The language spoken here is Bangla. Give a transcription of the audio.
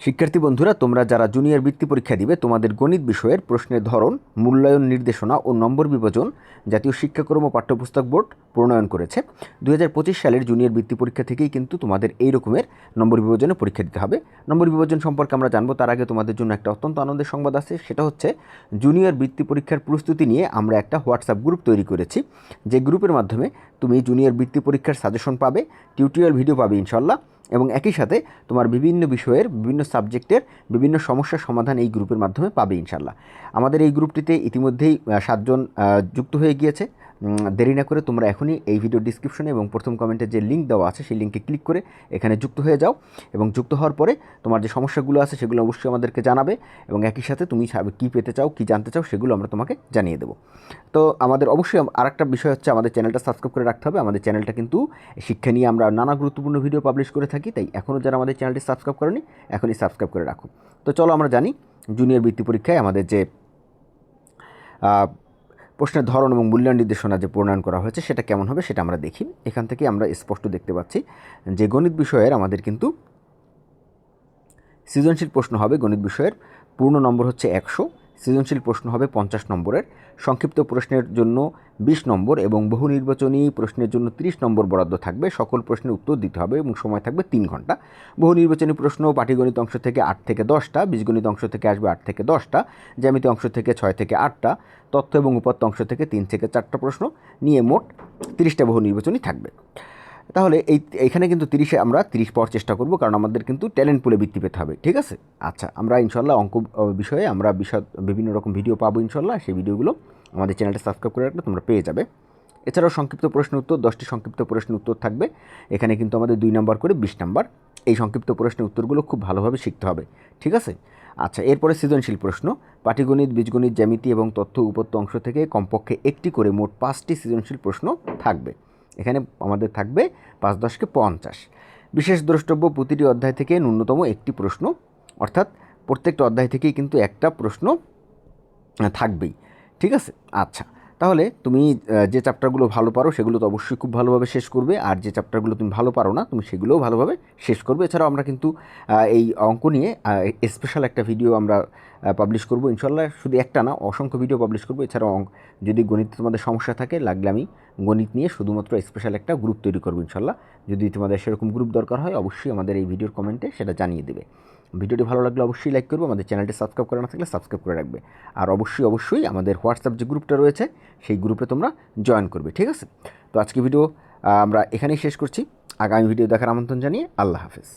শিক্ষার্থী বন্ধুরা, তোমরা যারা জুনিয়র বৃত্তি পরীক্ষা দিবে, তোমাদের গণিত বিষয়ের প্রশ্নের ধরন, মূল্যায়ন নির্দেশনা ও নম্বর বিভাজন জাতীয় শিক্ষাক্রম ও পাঠ্যপুস্তক বোর্ড প্রণয়ন করেছে। দু হাজার পঁচিশ সালের জুনিয়র বৃত্তি পরীক্ষা থেকেই কিন্তু তোমাদের এই রকমের নম্বর বিভাজনে পরীক্ষা দিতে হবে। নম্বর বিভাজন সম্পর্কে আমরা জানব, তার আগে তোমাদের জন্য একটা অত্যন্ত আনন্দের সংবাদ আছে, সেটা হচ্ছে জুনিয়র বৃত্তি পরীক্ষার প্রস্তুতি নিয়ে আমরা একটা হোয়াটসঅ্যাপ গ্রুপ তৈরি করেছি, যে গ্রুপের মাধ্যমে তুমি জুনিয়র বৃত্তি পরীক্ষার সাজেশন পাবে টিউটোরিয়াল ভিডিও পাবে ইনশাল্লাহ এবং একই সাথে তোমার বিভিন্ন বিষয়ের, বিভিন্ন সাবজেক্টের বিভিন্ন সমস্যার সমাধান এই গ্রুপের মাধ্যমে পাবে ইনশাল্লাহ আমাদের এই গ্রুপটিতে ইতিমধ্যেই সাতজন যুক্ত হয়ে গিয়েছে। দেরি না করে তোমরা এখনই এই ভিডিও ডিসক্রিপশনে এবং প্রথম কমেন্টে যে লিঙ্ক দেওয়া আছে, সেই লিঙ্কে ক্লিক করে এখানে যুক্ত হয়ে যাও এবং যুক্ত হওয়ার পরে তোমার যে সমস্যাগুলো আছে, সেগুলো অবশ্যই আমাদেরকে জানাবে এবং একই সাথে তুমি কী পেতে চাও, কী জানতে চাও, সেগুলো আমরা তোমাকে জানিয়ে দেবো। তো আমাদের অবশ্যই আরেকটা বিষয় হচ্ছে আমাদের চ্যানেলটা সাবস্ক্রাইব করে রাখতে হবে। আমাদের চ্যানেলটা কিন্তু শিক্ষা নিয়ে আমরা নানা গুরুত্বপূর্ণ ভিডিও পাবলিশ করে থাকি, তাই এখনও যারা আমাদের চ্যানেলটি সাবস্ক্রাইব করেনি, এখনই সাবস্ক্রাইব করে রাখো। তো চলো আমরা জানি জুনিয়র বৃত্তি পরীক্ষায় আমাদের যে প্রশ্নের ধরন এবং মূল্যায়ন নির্দেশনা যে প্রণয়ন করা হয়েছে, সেটা কেমন হবে সেটা আমরা দেখি। এখান থেকে আমরা স্পষ্ট দেখতে পাচ্ছি যে গণিত বিষয়ের আমাদের কিন্তু সৃজনশীল প্রশ্ন হবে। গণিত বিষয়ের পূর্ণ নম্বর হচ্ছে একশো। সৃজনশীল প্রশ্ন হবে পঞ্চাশ নম্বরের। সংক্ষিপ্ত প্রশ্নের জন্য বিশ নম্বর এবং বহু নির্বাচনী প্রশ্নের জন্য তিরিশ নম্বর বরাদ্দ থাকবে। সকল প্রশ্নের উত্তর দিতে হবে এবং সময় থাকবে তিন ঘণ্টা। বহু নির্বাচনী প্রশ্ন পাটিগণিত অংশ থেকে আট থেকে দশটা, বীজগণিত অংশ থেকে আসবে আট থেকে দশটা, জ্যামিতি অংশ থেকে ছয় থেকে আটটা, তথ্য এবং উপাত্ত অংশ থেকে তিন থেকে চারটা প্রশ্ন। নিয়ে মোট তিরিশটা বহু নির্বাচনী থাকবে। তাহলে এই এখানে কিন্তু তিরিশে আমরা তিরিশ পাওয়ার চেষ্টা করব, কারণ আমাদের কিন্তু ট্যালেন্ট পুলে বৃত্তি পেতে হবে, ঠিক আছে? আচ্ছা আমরা ইনশাল্লাহ অঙ্ক বিষয়ে আমরা বিষয় বিভিন্ন রকম ভিডিও পাবো ইনশাল্লাহ, সেই ভিডিওগুলো আমাদের চ্যানেলটা সাবস্ক্রাইব করে রাখলে তোমরা পেয়ে যাবে। এছাড়াও সংক্ষিপ্ত প্রশ্ন উত্তর, দশটি সংক্ষিপ্ত প্রশ্ন উত্তর থাকবে, এখানে কিন্তু আমাদের দুই নম্বর করে বিশ নম্বর এই সংক্ষিপ্ত প্রশ্নের উত্তরগুলো খুব ভালোভাবে শিখতে হবে, ঠিক আছে? আচ্ছা এরপরে সৃজনশীল প্রশ্ন, পাটিগণিত, বীজগণিত, জ্যামিতি এবং তথ্য উপত্য অংশ থেকে কমপক্ষে একটি করে মোট পাঁচটি সৃজনশীল প্রশ্ন থাকবে। এখানে আমাদের থাকবে পাঁচ দশকে পঞ্চাশ। বিশেষ দ্রষ্টব্য প্রতিটি অধ্যায় থেকে ন্যূনতম একটি প্রশ্ন, অর্থাৎ প্রত্যেকটা অধ্যায় থেকেই কিন্তু একটা প্রশ্ন থাকবেই। ঠিক আছে? আচ্ছা। তাহলে তুমি যে চ্যাপ্টারগুলো ভালো পারো সেগুলো তো অবশ্যই খুব ভালোভাবে শেষ করবে। আর যে চ্যাপ্টারগুলো তুমি ভালো পারো না, তুমি সেগুলোও ভালোভাবে শেষ করবে। এছাড়াও আমরা কিন্তু এই অঙ্ক নিয়ে স্পেশাল একটা ভিডিও আমরা পাবলিশ করব। ইনশাল্লাহ শুধু একটা না, অসংখ্য ভিডিও পাবলিশ করব। এছাড়াও অঙ্ক যদি গণিত তোমাদের সমস্যা থাকে, লাগলে আমি গণিত নিয়ে শুধুমাত্র স্পেশাল একটা গ্রুপ তৈরি করব ইনশাল্লাহ যদি তোমাদের সেরকম গ্রুপ দরকার হয়, অবশ্যই আমাদের এই ভিডিওর কমেন্টে সেটা জানিয়ে দেবে। ভিডিওটি ভালো লাগলে অবশ্যই লাইক করবে, আমাদের চ্যানেলটি সাবস্ক্রাইব করে না থাকলে সাবস্ক্রাইব করে রাখবে। আর অবশ্যই অবশ্যই আমাদের হোয়াটসঅ্যাপ যে গ্রুপটা রয়েছে, সেই গ্রুপে তোমরা জয়েন করবে, ঠিক আছে? তো আজকে ভিডিও আমরা এখানেই শেষ করছি। আগামী ভিডিও দেখার আমন্ত্রণ জানিয়ে আল্লাহ হাফেজ।